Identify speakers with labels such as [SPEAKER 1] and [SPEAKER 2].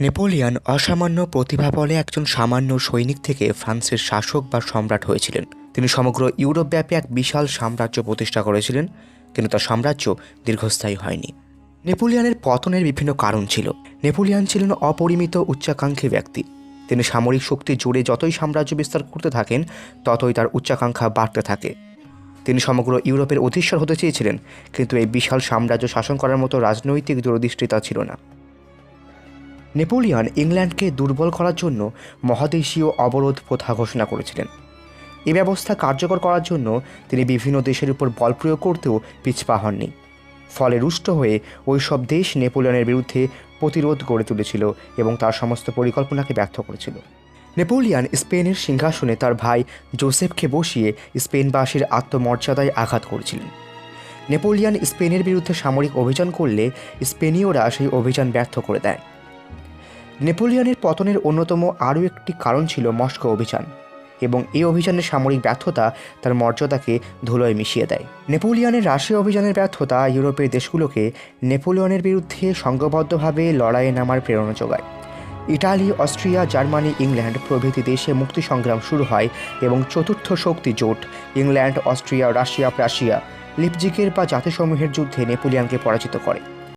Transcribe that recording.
[SPEAKER 1] Napoleon অসামান্য প্রতিভা বলে একজন সামান্য সৈনিক থেকে ফ্রান্সের শাসক বা সম্রাট হয়েছিলেন। তিনি সমগ্র ইউরোপব্যাপী এক বিশাল সাম্রাজ্য প্রতিষ্ঠা করেছিলেন, কিন্তু তার সাম্রাজ্য দীর্ঘস্থায়ী হয়নি। নেপোলিয়নের পতনের বিভিন্ন কারণ ছিল। নেপোলিয়ন ছিলেন অপরিমিত, উচ্চাকাঙ্ক্ষী ব্যক্তি। তিনি সামরিক শক্তি জুড়ে যতই সাম্রাজ্য বিস্তার করতে থাকেন, ততই তার উচ্চাকাঙ্ক্ষা বাড়তে থাকে। তিনি সমগ্র ইউরোপের অধীশ্বর হতে চেয়েছিলেন, কিন্তু এই বিশাল সাম্রাজ্য শাসন করার মতো রাজনৈতিক দূরদৃষ্টি তার ছিল না। নেপোলিয়ন ইংল্যান্ডকে দুর্বল করার জন্য মহাদেশীয় অবরোধ প্রথা ঘোষণা করেছিলেন। এ ব্যবস্থা কার্যকর করার জন্য তিনি বিভিন্ন দেশের উপর বল প্রয়োগ করতেও পিছপা হননি। ফলে রুষ্ট হয়ে ওই সব দেশ নেপোলিয়নের বিরুদ্ধে প্রতিরোধ গড়ে তুলেছিল এবং তার সমস্ত পরিকল্পনাকে ব্যর্থ করেছিল। নেপোলিয়ন স্পেনের সিংহাসনে তার ভাই জোসেফকে বসিয়ে স্পেনবাসীর আত্মমর্যাদায় আঘাত করেছিলেন। নেপোলিয়ান স্পেনের বিরুদ্ধে সামরিক অভিযান করলে স্পেনীয়রা সেই অভিযান ব্যর্থ করে দেয়। নেপোলিয়নের পতনের অন্যতম আরও একটি কারণ ছিল মস্কো অভিযান এবং এই অভিযানের সামরিক ব্যর্থতা তার মর্যাদাকে ধুলোয় মিশিয়ে দেয়। নেপোলিয়নের রাশিয়া অভিযানের ব্যর্থতা ইউরোপের দেশগুলোকে নেপোলিয়নের বিরুদ্ধে সংঘবদ্ধভাবে লড়াইয়ে নামার প্রেরণা যোগায়। ইটালি, অস্ট্রিয়া, জার্মানি, ইংল্যান্ড প্রভৃতি দেশে মুক্তি সংগ্রাম শুরু হয় এবং চতুর্থ শক্তি জোট ইংল্যান্ড, অস্ট্রিয়া, রাশিয়া, প্রাশিয়া লিপজিকের বা জাতিসমূহের যুদ্ধে নেপোলিয়ানকে পরাজিত করে।